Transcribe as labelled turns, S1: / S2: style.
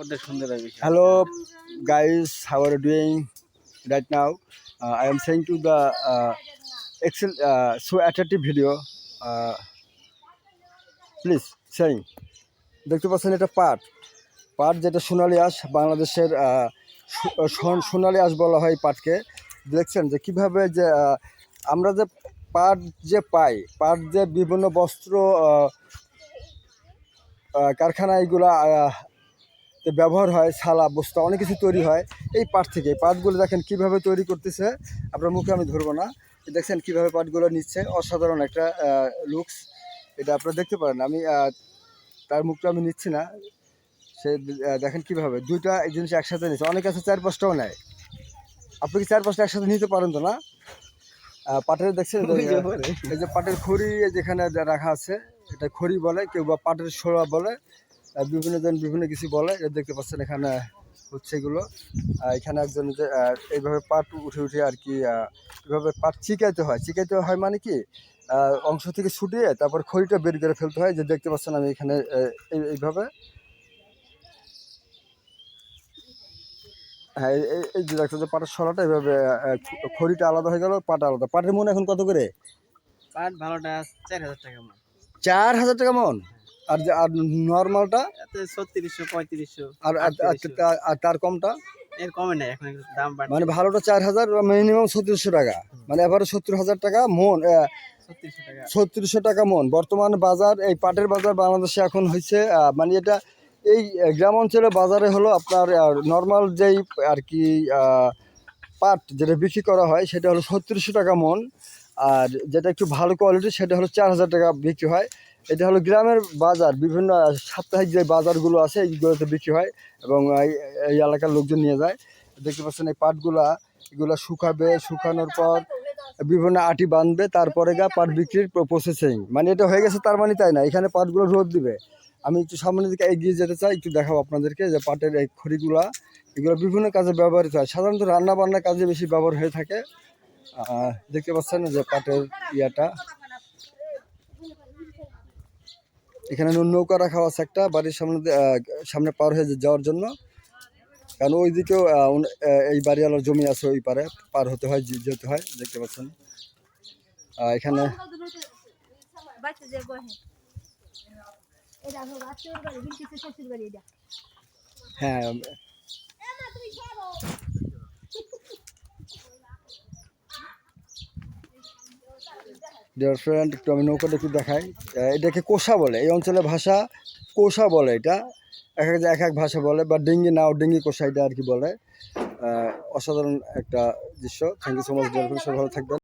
S1: Hello, guys. How are you doing right now? Uh, I am saying to the uh, excel uh, so attractive video. Uh, please saying দেখতে পাচ্ছেন এটা পাট পাট যেটা সোনালি আঁশ বাংলাদেশের সোনালি আঁশ বলা হয় পাটকে দেখছেন যে কীভাবে যে আমরা যে পাট যে পাই পাট যে বিভিন্ন বস্ত্র কারখানা তে ব্যবহার হয় ছালা বস্তা অনেক কিছু তৈরি হয়। এই পাট থেকে এই পাটগুলো দেখেন কীভাবে তৈরি করতেছে আপনার মুখে আমি ধরবো না। দেখছেন কীভাবে পাটগুলো নিচ্ছে অসাধারণ একটা লুকস এটা আপনারা দেখতে পারেন আমি তার মুখটা আমি নিচ্ছি না। সে দেখেন কীভাবে দুইটা এই জিনিস একসাথে নিচ্ছে অনেক আছে চার পাঁচটাও নেয়। আপনি কি চার পাঁচটা একসাথে নিতে পারেন তো না? পাটের দেখছেন এই যে পাটের খড়ি যেখানে রাখা আছে এটা খড়ি বলে কেউ বা পাটের ছোড়া বলে বিভিন্ন জন বিভিন্ন কিছু বলে দেখতে পাচ্ছেন এখানে হচ্ছে এগুলো। এখানে একজন যে এইভাবে পাট উঠে উঠে আর কি এভাবে পাট চিকাইতে হয়। চিকাইতে হয় মানে কি অংশ থেকে ছুটিয়ে তারপর খড়িটা বের করে ফেলতে হয়। যে দেখতে পাচ্ছেন আমি এখানে এই- এইভাবে। হ্যাঁ এই- এই- যে দেখতে যে পাটের ছড়াটা এইভাবে খড়িটা আলাদা হয়ে গেল পাট আলাদা। পাটের মন এখন কত করে?
S2: পাট ভালোটা চার হাজার টাকা মন।
S1: চার হাজার টাকা মন? আর আর নর্মালটা
S2: ছত্রিশশো পঁয়ত্রিশশো
S1: আর তার কমটা?
S2: এর কমে নাই এখন দাম বাড়ছে।
S1: মানে ভালোটা চার হাজার মিনিমাম ছত্রিশশো টাকা। মানে এবারে সত্তর হাজার টাকা মন
S2: ছত্রিশশো টাকা।
S1: মন। বর্তমান বাজার এই পাটের বাজার বাংলাদেশে এখন হয়েছে মানে এটা এই গ্রাম অঞ্চলে বাজারে হলো আপনার নর্মাল যেই আর কি পাট যেটা বিক্রি করা হয় সেটা হলো ছত্রিশশো টাকা মন। আর যেটা একটু ভালো কোয়ালিটি সেটা হলো চার হাজার টাকা বিক্রি হয়। এটা হলো গ্রামের বাজার, বিভিন্ন সাপ্তাহিক যে বাজারগুলো আছে, এইগুলোতে বিক্রি হয় এবং এই- এলাকার লোকজন নিয়ে যায়। দেখতে পাচ্ছেন এই পাটগুলা, এগুলো শুকাবে, শুকানোর পর বিভিন্ন আটি বাঁধবে, তারপরে গা পাট বিক্রির প্রসেসিং মানে এটা হয়ে গেছে, তার মানে তাই না, এখানে পাটগুলো রোদ দিবে। আমি একটু সামনের দিকে এগিয়ে যেতে চাই, একটু দেখাবো আপনাদেরকে যে পাটের এই খড়িগুলা, এগুলো বিভিন্ন কাজে ব্যবহৃত হয়। সাধারণত রান্না বান্নার কাজে বেশি ব্যবহার হয়ে থাকে। দেখতে পাচ্ছেন যে পাটের ইয়াটা। এখানে নৌকা রাখা আছে একটা, বাড়ির সামনে সামনে পার হয়ে যাওয়ার জন্য। কারণ ওই দিকেও এই বাড়িওয়ালার জমি আছে ওই পারে, পার হতে হয় যেতে হয়, দেখতে পাচ্ছেন। এখানে
S3: বাচ্চা যে বহে এটা হলো বাচ্চার বাড়ি বিলকিসের শ্বশুর বাড়ি এটা
S1: হ্যাঁ ডিয়ার ফ্রেন্ড একটু আমি নৌকাটা একটু দেখাই। এটাকে কোষা বলে। এই অঞ্চলের ভাষা কোষা বলে এটা। এক এক এক এক ভাষা বলে, বা ডিঙ্গি নাও, ডিঙ্গি কোষা এটা আর কি বলে। অসাধারণ একটা দৃশ্য। Thank you so much dear friend ভালো থাকবেন।